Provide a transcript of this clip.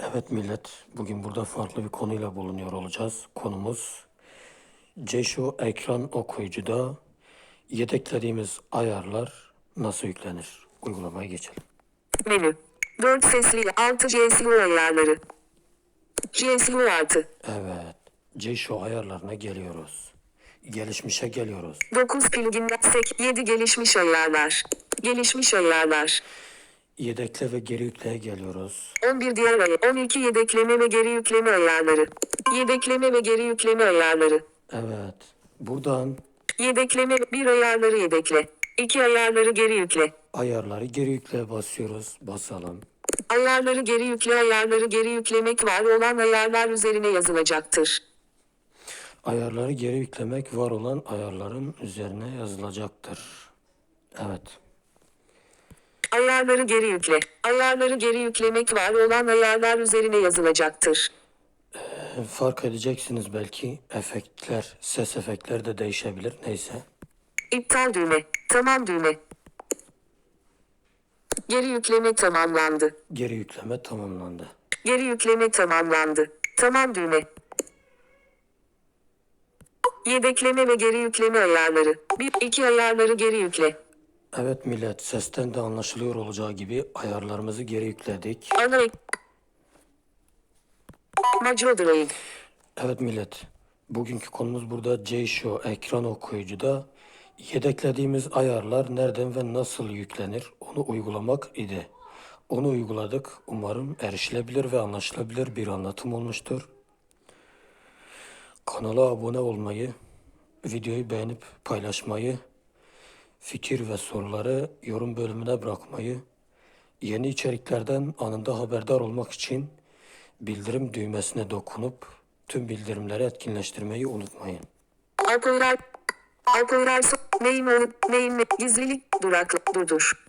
Evet millet, bugün burada farklı bir konuyla bulunuyor olacağız. Konumuz Ceşo ekran okuyucuda yedeklediğimiz ayarlar nasıl yüklenir? Uygulamaya geçelim. Menü. 4 sesli 6 CSU ayarları. CSU artı. Evet, Ceşo ayarlarına geliyoruz. Gelişmişe geliyoruz. 9 plugin sek 7 gelişmiş ayarlar. Gelişmiş ayarlar. Yedekle ve geri yükleye geliyoruz. 11 diğer ayar. 12 yedekleme ve geri yükleme ayarları. Yedekleme ve geri yükleme ayarları. Evet, buradan Yedekleme 1 ayarları yedekle. 2 ayarları geri yükle. ayarları geri yükleye basıyoruz. Basalım. Ayarları geri yükle ayarları geri yüklemek var olan ayarlar üzerine yazılacaktır. Ayarları geri yüklemek var olan ayarların üzerine yazılacaktır. Evet. Ayarları geri yükle. Ayarları geri yüklemek var olan ayarlar üzerine yazılacaktır. Fark edeceksiniz belki efektler, ses efektleri de değişebilir. Neyse. İptal düğme. Tamam düğme. Geri yükleme tamamlandı. Geri yükleme tamamlandı. Geri yükleme tamamlandı. Tamam düğme. Yedekleme ve geri yükleme ayarları. 1 2 ayarları geri yükle. Evet millet sesten de anlaşılıyor olacağı gibi ayarlarımızı geri yükledik. Evet millet bugünkü konumuz burada JShow ekran okuyucuda yedeklediğimiz ayarlar nereden ve nasıl yüklenir onu uygulamak idi. Onu uyguladık. Umarım erişilebilir ve anlaşılabilir bir anlatım olmuştur. Kanala abone olmayı, videoyu beğenip paylaşmayı, fikir ve soruları yorum bölümüne bırakmayı, yeni içeriklerden anında haberdar olmak için bildirim düğmesine dokunup tüm bildirimleri etkinleştirmeyi unutmayın. Alkoylar. Neyim olup neyim gizlilik duraklı durdur.